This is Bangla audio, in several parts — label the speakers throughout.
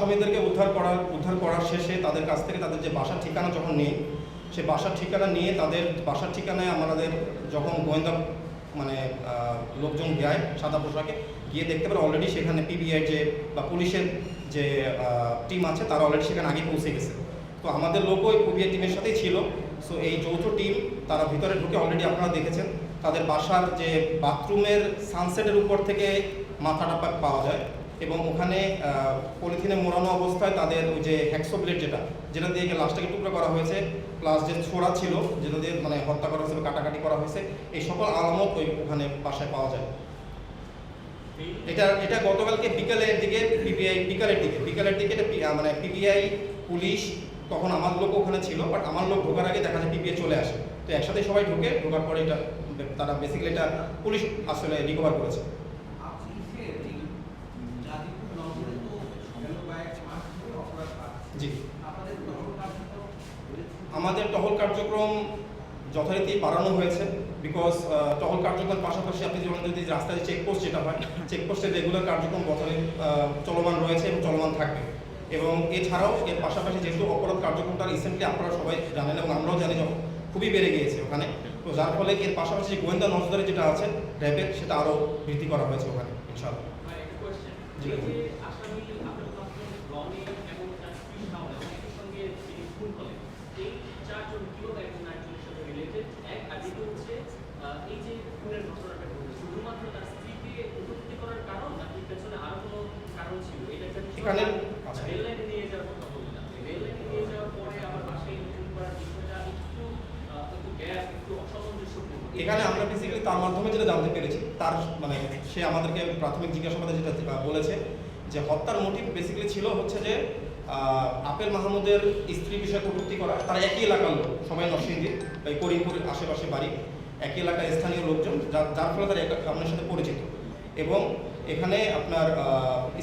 Speaker 1: আসামিদেরকে উদ্ধার করার উদ্ধার করার শেষে তাদের কাছ থেকে তাদের যে বাসার ঠিকানা যখন নেই, সে বাসার ঠিকানা নিয়ে তাদের বাসার ঠিকানায় আমাদের যখন গোয়েন্দা মানে লোকজন যায় সাদা পোশাকে, গিয়ে দেখতে পারে অলরেডি সেখানে পিবিআই যে বা পুলিশের যে টিম আছে, তারা অলরেডি সেখানে আগে পৌঁছে গেছে। তো আমাদের লোকও ওই পিবিআই টিমের সাথেই ছিল। সো এই যৌথ টিম তারা ভিতরে ঢুকে অলরেডি আপনারা দেখেছেন, তাদের বাসার যে বাথরুমের সানসেটের উপর থেকে মাথাটা পাওয়া যায়। এবং ওখানে পলিথিনে মোড়ানো অবস্থায় তাদের ওই যে হ্যাক্সো ব্লেড যেটা যেটা দিয়ে লাশটাকে টুকরো করা হয়েছে প্লাস যে ছোড়া ছিল, যেটা দিয়ে মানে হত্যা করা হয়েছে কাটাকাটি করা হয়েছে, এই সকল আলামত ওই ওখানে বাসায় পাওয়া যায়। এটা এটা গতকালকে বিকালের দিকে পিপিআই বিকালের দিকে বিকালের দিকে এটা মানে পিপিআই পুলিশ, তখন আমার লোক ওখানে ছিল বাট আমার লোক ঢোকার আগে দেখা যায় পিপিআই চলে আসে। তো একসাথে সবাই ঢুকে, ঢোকার পরে এটা, তারা বেসিক্যালি এটা পুলিশ আসলে রিকভার করেছে
Speaker 2: আপনি যে এই গাজীপুর নগরে তো গেল কয়েক মাস ধরে অপরাধ বাড়ছে।
Speaker 1: জি।
Speaker 2: কার্যক্রম?
Speaker 1: আমাদের টহল কার্যক্রম যথারীতি বাড়ানো হয়েছে বিকজ টহল কার্যক্রমের পাশাপাশি আপনি যেমন যদি রাস্তায় চেকপোস্ট যেটা হয় চেকপোস্টের রেগুলার কার্যক্রম যথারীতি চলমান রয়েছে এবং চলমান থাকবে। এবং এছাড়াও এর পাশাপাশি যেহেতু অপরাধ কার্যক্রমটা রিসেন্টলি আপনারা সবাই জানেন এবং আমরাও জানি যখন খুবই বেড়ে গিয়েছে ওখানে। তো যার ফলে এর পাশাপাশি গোয়েন্দা নজরদারি যেটা আছে র্যাবের সেটা আরও বৃদ্ধি করা হয়েছে ওখানে ইনশাআল্লাহ। জি। এখানে- আমরা বেসিক্যালি তার মাধ্যমে যেটা জানতে পেরেছি, তার মানে সে আমাদেরকে প্রাথমিক জিজ্ঞাসাবাদে যেটা বলেছে, যে হত্যার মোটিভ বেসিক্যালি ছিল হচ্ছে যে আপেল মাহমুদের স্ত্রী বিষয়ে কটূক্তি করা, তারা একই এলাকার লোক সবাই নরসিংদী এই করিমপুরের আশেপাশে বাড়ি। একই এলাকার স্থানীয় লোকজন, যার যার ফলে তারা আপনার সাথে পরিচিত। এবং এখানে আপনার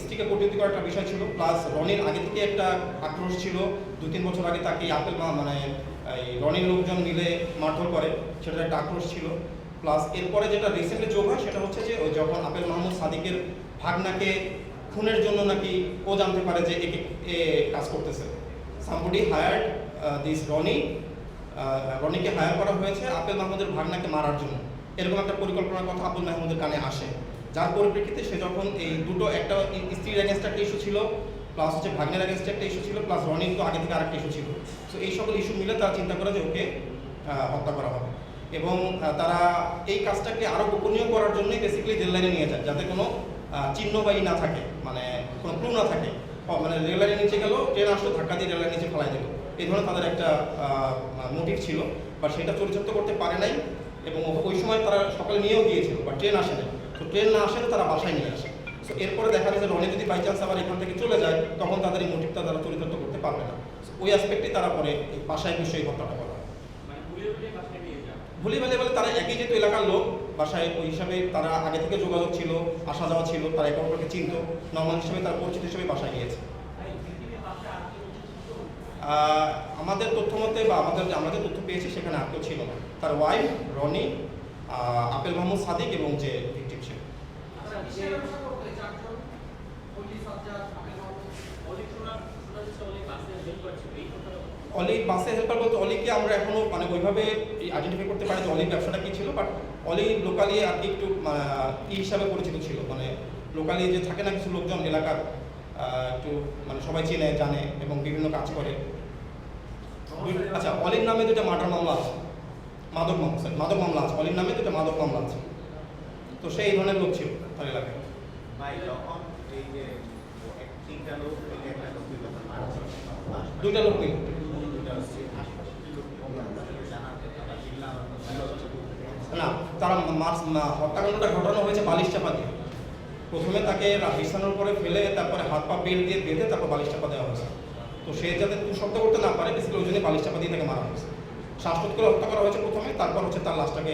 Speaker 1: স্ত্রীকে কটূক্তি করার একটা বিষয় ছিল, প্লাস রনির আগে থেকে একটা আক্রোশ ছিল দু তিন বছর আগে তাকে আপেল মা মানে এই রনির লোকজন মিলে মারধর করে, সেটার একটা আক্রোশ ছিল। প্লাস এরপরে যেটা রিসেন্টলি যোগ হয়, সেটা হচ্ছে যে যখন আপেল মাহমুদ সাদিকের ভাগনাকে খুনের জন্য নাকি ও জানতে পারে যে একে এ কাজ করতেছে। সামবডি হায়ার্ড দিস রনি রনিকে হায়ার করা হয়েছে আপেল মাহমুদের ভাগনাকে মারার জন্য। এরকম একটা পরিকল্পনার কথা আব্দুল মাহমুদের কানে আসে। যার পরিপ্রেক্ষিতে সে যখন এই দুটো একটা স্ত্রীর অ্যাগেনস্ট একটা ইস্যু ছিল প্লাস হচ্ছে ভাগ্নের অ্যাগেনস্ট একটা ইস্যু ছিল প্লাস রনির তো আগে থেকে আরেকটা ইস্যু ছিল। তো এই সকল ইস্যু মিলে তারা চিন্তা করে যে ওকে হত্যা করা হবে। এবং তারা এই কাজটাকে আরও গোপনীয় করার জন্যই বেসিক্যালি জেল লাইনে নিয়ে যায় যাতে কোনো আহ, চিহ্নবাহী না থাকে মানে কোনো ক্লু না থাকে। মানে রেল লাইনে নিচে গেল ট্রেন আসলো, ধাক্কা দিয়ে রেল লাইন নিচে ফেলাই দিল। এই ধরনের তাদের একটা মোটিভ ছিল বা সেটা চরিতার্থ করতে পারে নাই, এবং ওই সময় তারা সকালে নিয়েও গিয়েছিল বা ট্রেন আসে নাই। তো ট্রেন না আসলে তারা বাসায় নিয়ে আসে। তো এরপরে দেখা যায় যে রনি যদি বাই চান্স আবার এখান থেকে চলে যায়, তখন তাদের এই মোটিভটা তারা চরিতার্থ করতে পারবে না। ওই অ্যাসপেক্টে তারা পরে বাসায় বিষয়ে হত্যাটা করা।
Speaker 3: মানে ভুলে ভুলে
Speaker 1: বলে তারা একই যেহেতু এলাকার লোক বাসায় ওই হিসাবে তারা আগে থেকে যোগাযোগ ছিল আসা যাওয়া ছিল তারা একে অপরকে চিনত নর্মাল হিসেবে তারা পরিচিত হিসেবে বাসায় গিয়েছে। আমাদের তথ্য মতে বা আমাদের যে তথ্য পেয়েছি সেখানে আর কেউ ছিল না। তার ওয়াইফ রনি আপেল মাহমুদ সাদিক এবং যে ভিকটিম ছিল?
Speaker 2: পুলিশ,
Speaker 1: অলি বাসে হেল্পার বলতে অলিকে আমরা এখনও মানে ওইভাবে আইডেন্টিফাই করতে পারি যে অলির ব্যবসাটা কি ছিল বাট অলি লোকালি আর কি একটু ই হিসাবে পরিচিত ছিল। মানে লোকালি যে থাকে না কিছু লোকজন এলাকার একটু মানে সবাই চেনে জানে এবং বিভিন্ন কাজ করে। আচ্ছা অলির নামে দুটো মার্ডার মামলা আছে। মাদক মামলা sorry, মাদক মামলা আছে। অলির নামে দুটো মাদক মামলা আছে। তো সেই ধরনের লোক ছিল তার এলাকায়।
Speaker 4: ভাই লোক এই যে এক তিনটা লোক মিলে একটা লোক যখন মারা যায়,
Speaker 1: দুইটা লোক মিলে
Speaker 4: দুইটা হচ্ছে আশপাশের লোক জানাতে তারা জিল্লা
Speaker 1: না তারা হত্যাকাণ্ডটা ঘটানো হয়েছে বালিশ চাপা দিয়ে। প্রথমে তাকে বিছানার উপরে ফেলে তারপরে হাত পা বেল্ট দিয়ে বেঁধে তারপর বালিশ চাপা দেওয়া হয়েছে। তো সে যাতে তু শব্দ করতে না পারে বেসিক্যালি ওই জন্য বালিশ চাপা দিয়ে তাকে মারা হয়েছে। শ্বাসরোধ করে হত্যা করা হয়েছে প্রথমে তারপর হচ্ছে তার লাশটাকে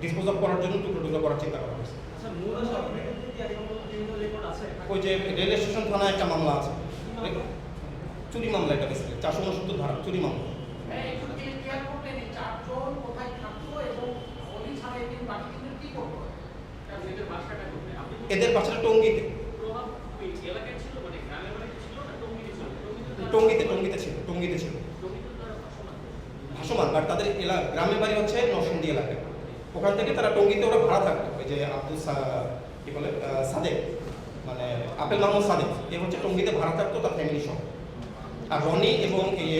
Speaker 1: ডিসপোজ অফ করার জন্য টুকরো টুকরো করার চিন্তা করা হয়েছে।
Speaker 3: আচ্ছা?
Speaker 1: ওই যে রেল স্টেশন থানায় একটা মামলা আছে। চুরি মামলা এটা বেসিক্যালি চারশো উনসত্তর ধারা চুরি মামলা।
Speaker 3: ছিল না টঙ্গীতে।
Speaker 1: টঙ্গিতে টঙ্গিতে ছিল টঙ্গিতে ছিল।
Speaker 3: ভাসমান
Speaker 1: বাট তাদের এলাকা গ্রামের বাড়ি হচ্ছে নরসিংদী এলাকায়। ওখান থেকে তারা টঙ্গিতে ওরা ভাড়া থাকতো। ওই যে আব্দুল কি বলে? সাদেক। মানে আপেল মাহমুদ সাদেক। এ হচ্ছে টঙ্গিতে ভাড়া থাকতো তার ফ্যামিলি সহ আর রনি এবং এই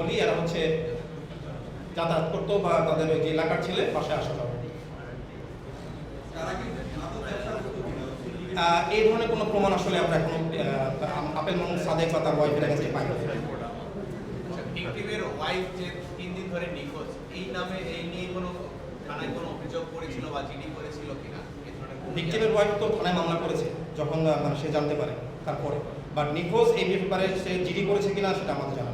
Speaker 1: অলি, এরা হচ্ছে যাতায়াত করতো বা তাদের ওই যে এলাকার ছেলে পাশে আসা যাওয়া
Speaker 2: তারা কি মাদক ব্যবসার যুক্ত ছিল?
Speaker 1: আহ, এই ধরনের কোনো প্রমাণ আসলে আমরা এখনও আপেল মাহমুদ সাদেক বা তার ওয়াইফের কাছে পাইনি।
Speaker 5: ভিকটিমের ওয়াইফ যে তিন দিন ধরে নিখোঁজ এই নামে এই নিয়ে কোনো থানায় কোনো অভিযোগ করেছিল বা জিডি করেছিল কিনা?
Speaker 1: ভিকটিমের ওয়াইফ তো থানায় মামলা করেছে যখন মানে সে জানতে পারে তারপরে। বাট নিখোঁজ এই ব্যাপারে সে জিডি করেছে কিনা সেটা আমাদের জানা